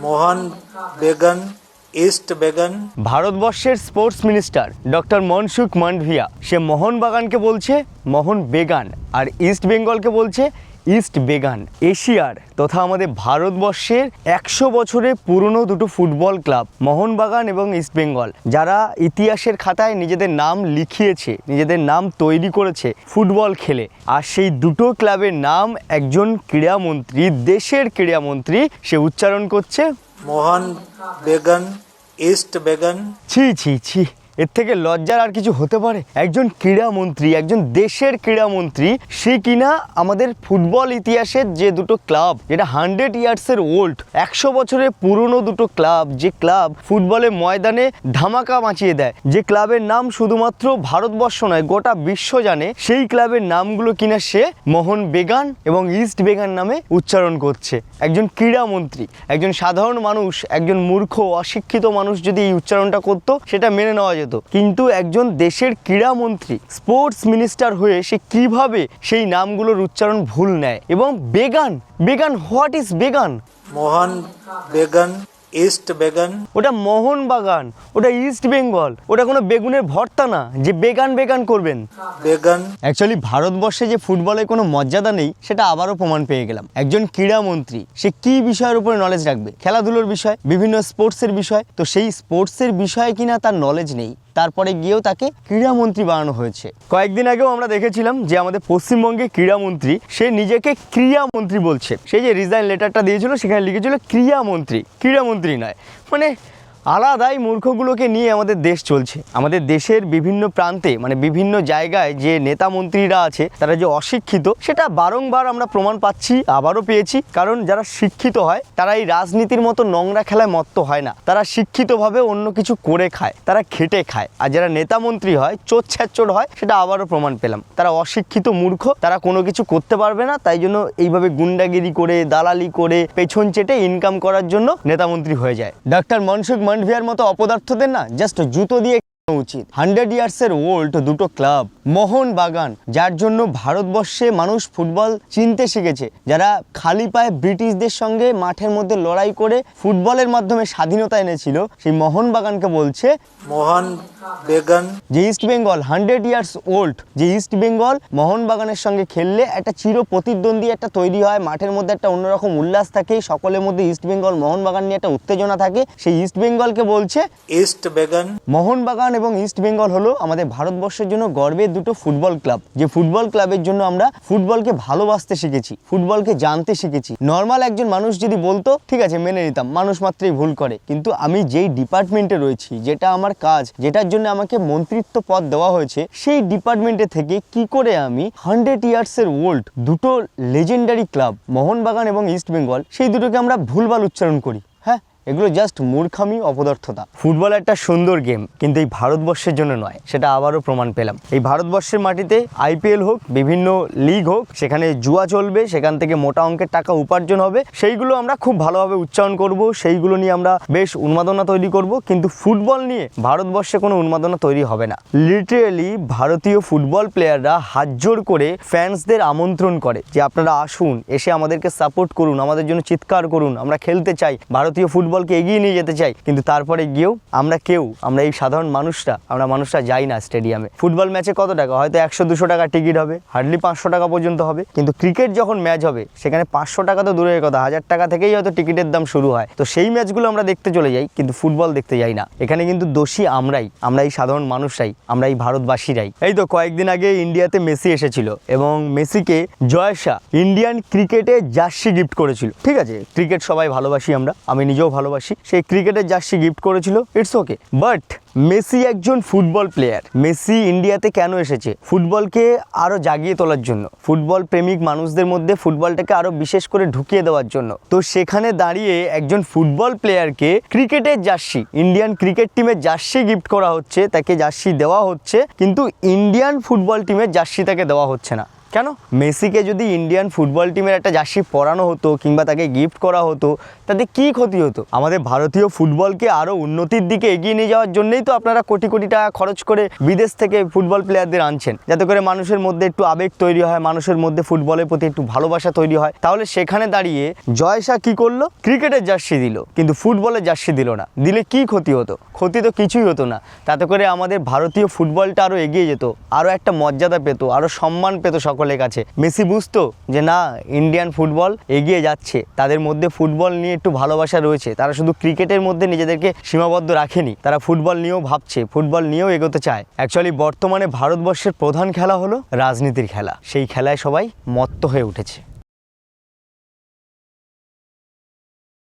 মোহন Bagan East Bagan ভারতবর্ষের sports minister doctor Mansukh Mandaviya. সে মোহনবাগানকে বলছে মোহন বেগান আর ইস্ট বেঙ্গলকে বলছে ইস্ট বেগান এশিয়ার তথা আমাদের ভারতবর্ষের একশো বছরের পুরনো দুটো ফুটবল ক্লাব, মোহনবাগান এবং ইস্ট বেঙ্গল যারা ইতিহাসের খাতায় নিজেদের নাম লিখিয়েছে, নিজেদের নাম তৈরি করেছে ফুটবল খেলে। আর সেই দুটো ক্লাবের নাম একজন ক্রীড়ামন্ত্রী, দেশের ক্রীড়ামন্ত্রী, সে উচ্চারণ করছে মোহন বেগন ইস্ট বেগন ছি ছি ছি এর থেকে লজ্জার আর কিছু হতে পারে? একজন ক্রীড়ামন্ত্রী, একজন দেশের ক্রীড়ামন্ত্রী, সে কিনা আমাদের ফুটবল ইতিহাসের যে দুটো ক্লাব, যেটা হান্ড্রেড ইয়ার্সের ওল্ড, একশো বছরের পুরনো দুটো ক্লাব, যে ক্লাব ফুটবলের ময়দানে ধামাকা বাঁচিয়ে দেয়। যে ক্লাবের নাম শুধুমাত্র ভারতবর্ষ নয়, গোটা বিশ্ব জানে, সেই ক্লাবের নামগুলো কিনা সে মোহন বেগান এবং ইস্ট বেগান নামে উচ্চারণ করছে। একজন ক্রীড়ামন্ত্রী, একজন সাধারণ মানুষ, একজন মূর্খ, অশিক্ষিত মানুষ যদি এই উচ্চারণটা করতো, সেটা মেনে নেওয়া যেত। কিন্তু একজন দেশের ক্রীড়া মন্ত্রী, স্পোর্টস মিনিস্টার হয়ে সে কীভাবে সেই নামগুলোর উচ্চারণ ভুল নেয়? এবং Bagan Bagan, what is Bagan? Mohun Bagan East Bagan ওটা মোহনবাগান ওটা ইস্ট বেঙ্গল ওটা কোনো বেগুনের ভর্তা না যে বেগান বেগান করবেন। বেগান অ্যাকচুয়ালি ভারতবর্ষে যে ফুটবলের কোনো মর্যাদা নেই সেটা আবারও প্রমাণ পেয়ে গেলাম। একজন ক্রীড়ামন্ত্রী সে কি বিষয়ের উপরে নলেজ রাখবে? খেলাধুলোর বিষয় বিভিন্ন স্পোর্টসের বিষয় তো সেই স্পোর্টসের বিষয়ে কিনা তার নলেজ নেই। তারপরে গিয়েও তাকে ক্রীড়ামন্ত্রী বানানো হয়েছে। কয়েকদিন আগেও আমরা দেখেছিলাম যে আমাদের পশ্চিমবঙ্গে ক্রীড়ামন্ত্রী, সে নিজেকে ক্রীড়ামন্ত্রী বলছে। সেই যে রিজাইন লেটারটা দিয়েছিল, সেখানে লিখেছিল ক্রীড়ামন্ত্রী। ক্রীড়ামন্ত্রী নয়। মানে আলাদাই মূর্খগুলোকে নিয়ে আমাদের দেশ চলছে। আমাদের দেশের বিভিন্ন প্রান্তে মানে বিভিন্ন জায়গায় যে নেতা মন্ত্রীরা আছে, তারা যে অশিক্ষিত, সেটা বারংবার আমরা প্রমাণ পাচ্ছি, আবারও পেয়েছি। কারণ যারা শিক্ষিত হয়, তারা এই রাজনীতির মতো নোংরা খেলায় মত্ত হয় না। তারা শিক্ষিতভাবে অন্য কিছু করে খায়, তারা খেটে খায়। আর যারা নেতা মন্ত্রী হয়, চোর হয়, সেটা আবারও প্রমাণ পেলাম। তারা অশিক্ষিত মূর্খ, তারা কোনো কিছু করতে পারবে না, তাই জন্য এইভাবে গুন্ডাগিরি করে, দালালি করে, পেছন চেটে ইনকাম করার জন্য নেতামন্ত্রী হয়ে যায়। ডাক্তার মনসুখ মান্ডভিয়ার মতো অপদার্থদের না জাস্ট জুতো দিয়ে উচিত। হান্ড্রেড ইয়ার্সের ওল্ড দুটো ক্লাব মোহন বাগান, যার জন্য ভারতবর্ষে মানুষ ফুটবল চিনতে শিখেছে, যারা খালি পায়ে ব্রিটিশদের সঙ্গে মাঠের মধ্যে লড়াই করে ফুটবলের মাধ্যমে স্বাধীনতা এনেছিল, সেই মোহন বাগানকে বলছে, মোহন বেগন যে East Bengal hundred years old যে ইস্ট বেঙ্গল মোহনবাগানের সঙ্গে খেললে একটা চির প্রতিদ্বন্দ্বী একটা তৈরি হয়। মাঠের মধ্যে একটা অন্যরকম উল্লাস থাকে সকলের মধ্যে ইস্ট বেঙ্গল মোহনবাগান নিয়ে একটা উত্তেজনা থাকে। সেই ইস্ট বেঙ্গলকে বলছে ইস্ট বেগন মোহনবাগান এবং ইস্ট বেঙ্গল হলো আমাদের ভারতবর্ষের জন্য গর্বের দুটো ফুটবল ক্লাব। যে ফুটবল ক্লাবের জন্য আমরা ফুটবলকে ভালোবাসতে শিখেছি ফুটবলকে জানতে শিখেছি। নর্মাল একজন মানুষ যদি বলতো ঠিক আছে মেনে নিতাম মানুষ মাত্রই ভুল করে। কিন্তু আমি যেই ডিপার্টমেন্টে রয়েছি যেটা আমার কাজ যেটার জন্য আমাকে মন্ত্রিত্ব পদ দেওয়া হয়েছে, সেই ডিপার্টমেন্টে থেকে কি করে আমি হান্ড্রেড ইয়ার্সের ওল্ড দুটো লেজেন্ডারি ক্লাব মোহনবাগান এবং ইস্ট বেঙ্গল সেই দুটোকে আমরা ভুলভাল উচ্চারণ করি। এগুলো জাস্ট মূর্খামি, অপদার্থতা। ফুটবল একটা সুন্দর গেম কিন্তু এই ভারতবর্ষের জন্য নয়, সেটা আবারও প্রমাণ পেলাম। এই ভারতবর্ষের মাটিতে আইপিএল হোক, বিভিন্ন লিগ হোক, সেখানে জুয়া চলবে, সেখান থেকে মোটা অঙ্কের টাকা উপার্জন হবে, সেইগুলো আমরা খুব ভালোভাবে উচ্চারণ করব, সেইগুলো নিয়ে আমরা বেশ উন্মাদনা তৈরি করব, কিন্তু ফুটবল নিয়ে ভারতবর্ষে কোনো উন্মাদনা তৈরি হবে না। লিটারেলি ভারতীয় ফুটবল প্লেয়াররা হাত জোর করে ফ্যান্সদের আমন্ত্রণ করে যে আপনারা আসুন, এসে আমাদেরকে সাপোর্ট করুন, আমাদের জন্য চিৎকার করুন, আমরা খেলতে চাই। ভারতীয় ফুটবলকে এগিয়ে নিয়ে যেতে চাই। কিন্তু তারপরে গিয়েও আমরা কেউ, আমরা এই সাধারণ মানুষরা, আমরা মানুষরা যাই না স্টেডিয়ামে। ফুটবল ম্যাচে কত টাকা? হয়তো একশো, দুশো টাকা টিকিট হবে, হার্ডলি পাঁচশো টাকা পর্যন্ত হবে। কিন্তু ক্রিকেট যখন ম্যাচ হবে, সেখানে পাঁচশো টাকা তো দূরের কথা, হাজার টাকা থেকেই হয়তো টিকিটের দাম শুরু হয়। তো সেই ম্যাচগুলো আমরা দেখতে চলে যাই, কিন্তু ফুটবল দেখতে যাই না। এখানে কিন্তু দোষী আমরাই, আমরা এই সাধারণ মানুষরাই, আমরা এই ভারতবাসীরাই। এই তো কয়েকদিন আগে ইন্ডিয়াতে মেসি এসেছিল, এবং মেসিকে জয়সা ইন্ডিয়ান ক্রিকেটে জার্সি গিফট করেছিল। ঠিক আছে, ক্রিকেট সবাই ভালোবাসি আমরা, আমি নিজেও ভালোবাসি। সেই ক্রিকেটের জার্সি গিফট করেছিল ইটস ওকে বাট মেসি একজন ফুটবল প্লেয়ার মেসি ইন্ডিয়াতে কেন এসেছে? ফুটবলকে আরও জাগিয়ে তোলার জন্য। ফুটবল প্রেমিক মানুষদের মধ্যে ফুটবলটাকে আরও বিশেষ করে ঢুকিয়ে দেওয়ার জন্য। তো সেখানে দাঁড়িয়ে একজন ফুটবল প্লেয়ারকে ক্রিকেটের জার্সি, ইন্ডিয়ান ক্রিকেট টিমের জার্সি গিফট করা হচ্ছে, তাকে জার্সি দেওয়া হচ্ছে, কিন্তু ইন্ডিয়ান ফুটবল টিমের জার্সি তাকে দেওয়া হচ্ছে না। কেন? মেসিকে যদি ইন্ডিয়ান ফুটবল টিমের একটা জার্সি পরানো হতো কিংবা তাকে গিফট করা হতো, তাতে কি ক্ষতি হতো? আমাদের ভারতীয় ফুটবলকে আরও উন্নতির দিকে এগিয়ে নিয়ে যাওয়ার জন্যই তো আপনারা কোটি কোটি টাকা খরচ করে বিদেশ থেকে ফুটবল প্লেয়ারদের আনছেন। যাতে করে মানুষের মধ্যে একটু আবেগ তৈরি হয়, মানুষের মধ্যে ফুটবলের প্রতি একটু ভালোবাসা তৈরি হয়। তাহলে সেখানে দাঁড়িয়ে জয় শাহ কী করল? ক্রিকেটের জার্সি দিল। কিন্তু ফুটবলের জার্সি দিল না। দিলে কি ক্ষতি হতো? ক্ষতি তো কিছুই হতো না। তাতে করে আমাদের ভারতীয় ফুটবলটা আরও এগিয়ে যেত আরও একটা মর্যাদা পেত আরও সম্মান পেত সকলের কাছে। মেসি বুঝতো যে না ইন্ডিয়ান ফুটবল এগিয়ে যাচ্ছে। তাদের মধ্যে ফুটবল নিয়ে একটু ভালোবাসা রয়েছে। তারা শুধু ক্রিকেটের মধ্যে নিজেদেরকে সীমাবদ্ধ রাখেনি। তারা ফুটবল নিয়েও ভাবছে ফুটবল নিয়েও এগোতে চায়। অ্যাকচুয়ালি বর্তমানে ভারতবর্ষের প্রধান খেলা হলো রাজনীতির খেলা। সেই খেলায় সবাই মত্ত হয়ে উঠেছে।